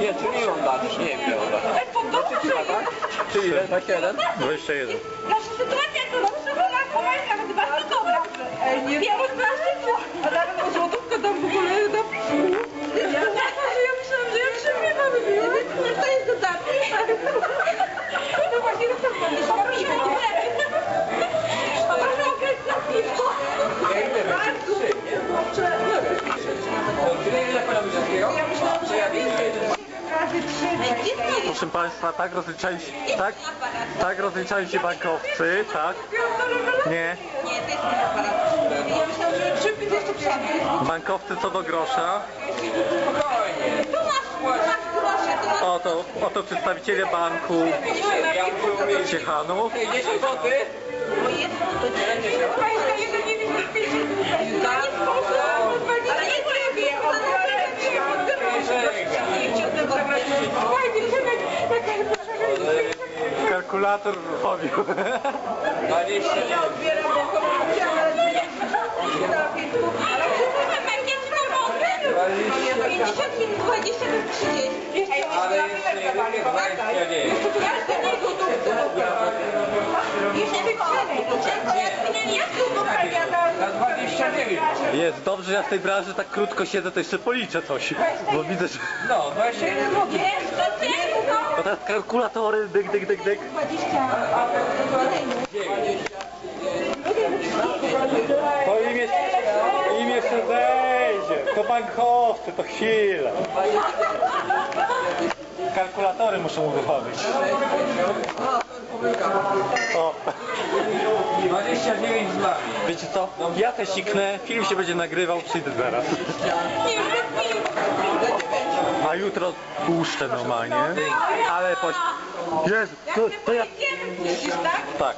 Nie, czy nie on da, czy nie wiem, on da. Ej, podobno, że Czy ile? 21? 21. nasza sytuacja to zawsze była kolejna, ale dwa to dobra. Ej, Proszę Państwa, tak rozliczają się, tak, tak rozliczają się bankowcy, tak? Nie. Bankowcy co do grosza. Oto, oto przedstawiciele banku. Ciechanów. 50 zł. Kalkulator chodził. 20. Ja odbieram, bo komunikację, ale nie Ale jak ja ci pomogę? 50 minut 20 to 30. Ej, Ale jeszcze jeden, 29. Ja chcę nie gotówkę. Jeszcze wyciągnę, tylko jak nie jak długo Na 29. Jest, dobrze, że ja w tej branży tak krótko siedzę, to jeszcze policzę coś. Bo widzę, że... No, 21 Bo teraz kalkulatory, dyk, dyk, dyk, dyk. 20. To im jeszcze, im jeszcze zejdzie. To bankowcy, to chwilę. Kalkulatory muszą uruchomić. O, 29 z nami. wiecie co? Ja też siknę, film się będzie nagrywał, przyjdę zaraz. Nie, już bez pił. A jutro puszczę normalnie. Ale poś... Jezu, to, to ja... Tak? Tak.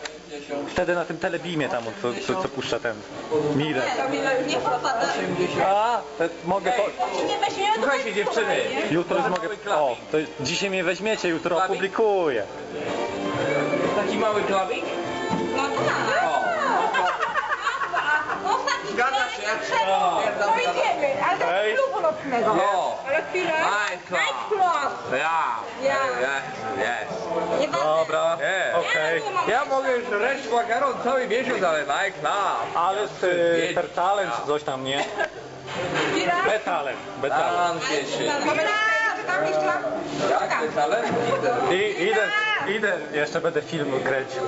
Wtedy na tym telebimie tam, co, co, co puszcza ten popada. A, to mogę po... Słuchajcie dziewczyny. Jutro już mogę... O, to dzisiaj mnie weźmiecie, jutro opublikuję. Taki mały klawik? No tak. Zgadza się. No O. idziemy, ale do Ej. klubu nocnego. O. Ale chwilę. Nightclub. Ja. Ja. Yes, yes. Nie będę. Dobra, Nie. okej. Ja mogę już resztę makaron cały miesiąc, ale nightclub. Ale z y, per talent czy coś tam, nie? Betalent, betalent. Tam się się. Jak? I idę, idę, jeszcze będę film kręcił.